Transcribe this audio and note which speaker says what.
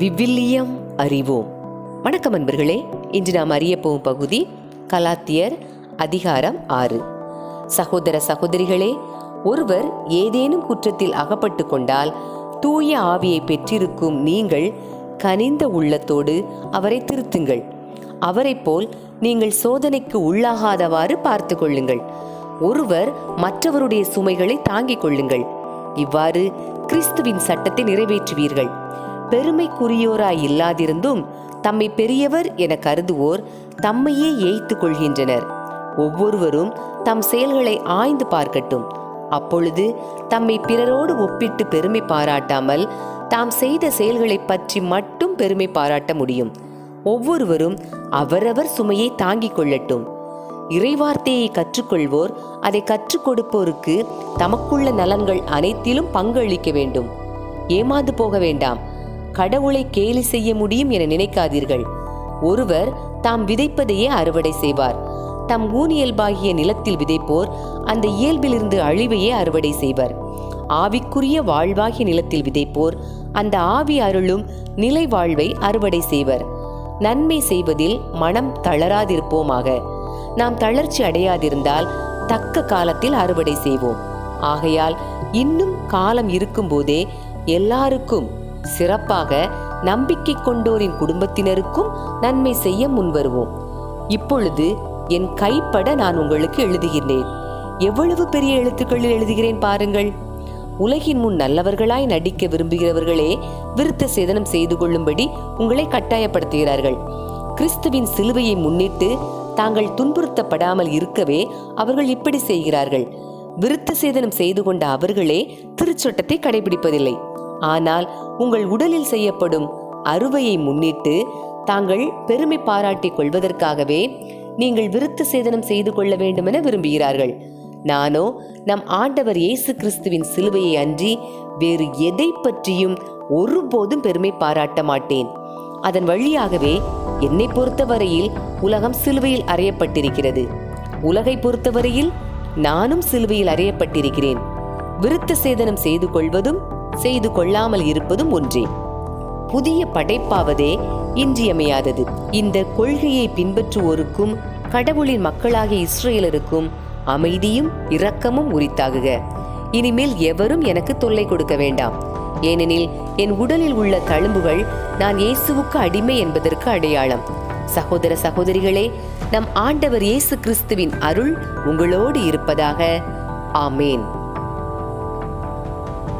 Speaker 1: விவிலியம் அறிவோம். வணக்கம் அன்பர்களே இன்று நாம் அறிய போகும் பகுதி கலாத்தியர் அதிகாரம் ஆறு. சகோதர சகோதரிகளே ஒருவர் ஏதேனும் குற்றத்தில் அகப்பட்டு கொண்டால் தூய ஆவியை பெற்றிருக்கும் நீங்கள் கனிந்த உள்ளத்தோடு அவரை திருத்துங்கள். அவரைப் போல் நீங்கள் சோதனைக்கு உள்ளாகாதவாறு பார்த்து கொள்ளுங்கள். ஒருவர் மற்றவருடைய சுமைகளை தாங்கிக் கொள்ளுங்கள். இவ்வாறு கிறிஸ்துவின் சட்டத்தை நிறைவேற்றுவீர்கள். பெருமைக்குரியோராய் இல்லாதிருந்தும் தம்மை பெரியவர் என கருதுவோர் தம்மையே ஏய்த்து கொள்கின்றனர் ஒவ்வொருவரும் தம் செயல்களை ஆய்ந்து பார்க்கட்டும். அப்பொழுது தம்மை பிறரோடு ஒப்பிட்டு பெருமை பாராட்டாமல் தாம் செய்த செயல்களைப் பற்றி மட்டும் பெருமை பாராட்ட முடியும். ஒவ்வொருவரும் அவரவர் சுமையை தாங்கிக் கொள்ளட்டும். இறைவார்த்தையை கற்றுக்கொள்வோர் அதை கற்றுக் கொடுப்போருக்கு தமக்குள்ள நலன்கள் அனைத்திலும் பங்களிக்க வேண்டும். ஏமாந்து போக வேண்டாம். கடவுளை கேலி செய்ய முடியும் என நினைக்காதீர்கள். ஒருவர் தாம் விதைப்பதையே அறுவடை செய்வார். தம் ஊனியல்பாகிய நிலத்தில் விதைப்போர் அந்த இயல்பிலிருந்து அழிவையே அறுவடை செய்வர். ஆவிக்குரிய வாழ்வாகிய நிலத்தில் விதைப்போர் அந்த ஆவி அருளும் நிலை வாழ்வை அறுவடை செய்வர். நன்மை செய்வதில் மனம் தளராதிருப்போமாக. நாம் தளர்ச்சி அடையாதிருந்தால் தக்க காலத்தில் அறுவடை செய்வோம். ஆகையால் இன்னும் காலம் இருக்கும்போதே எல்லாருக்கும் சிறப்பாக நம்பிக்கை கொண்டோரின் குடும்பத்தினருக்கும் நன்மை செய்ய முன்வருவோம். இப்பொழுது என் கைப்பட நான் உங்களுக்கு எழுதுகிறேன் எவ்வளவு பெரிய எழுத்துக்களில் எழுதுகிறேன் பாருங்கள். உலகின் முன் நல்லவர்களாய் நடிக்க விரும்புகிறவர்களே விருத்த சேதனம் செய்து கொள்ளும்படி உங்களை கட்டாயப்படுத்துகிறார்கள். கிறிஸ்துவின் சிலுவையை முன்னிட்டு தாங்கள் துன்புறுத்தப்படாமல் இருக்கவே அவர்கள் இப்படி செய்கிறார்கள். விருத்த சேதனம் செய்து கொண்ட அவர்களே திருச்சட்டத்தை கடைபிடிப்பதில்லை. ஆனால் உங்கள் உடலில் செய்யப்படும் அறுவையை முன்னிட்டு தாங்கள் பெருமை பாராட்டிக் கொள்வதற்காகவே நீங்கள் விருத்த சேதனம் செய்து கொள்ள வேண்டுமென விரும்புகிறார்கள். நானோ நம் ஆண்டவர் இயேசு கிறிஸ்துவின் சிலுவையை அன்றி வேறு எதை பற்றியும் ஒருபோதும் பெருமை பாராட்ட மாட்டேன். அதன் வழியாகவே என்னை பொறுத்தவரையில் உலகம் சிலுவையில் அறையப்பட்டிருக்கிறது. உலகை பொறுத்தவரையில் நானும் சிலுவையில் அறையப்பட்டிருக்கிறேன். விருத்த சேதனம் செய்து கொள்வதும் செய்து கொள்ளாமல் இருப்பதும் ஒன்றே. புதிய படைப்பாவதே இன்றியமையாதது. இந்த கொள்கையை பின்பற்றுவோருக்கும் கடவுளின் மக்களாகிய இஸ்ரேலருக்கும் அமைதியும் இரக்கமும் உரித்தாகுக. இனிமேல் எவரும் எனக்கு தொல்லை கொடுக்க வேண்டாம். ஏனெனில் என் உடலில் உள்ள தழும்புகள் நான் இயேசுவுக்கு அடிமை என்பதற்கு அடையாளம். சகோதர சகோதரிகளே நம் ஆண்டவர் இயேசு கிறிஸ்துவின் அருள் உங்களோடு இருப்பதாக. ஆமேன்.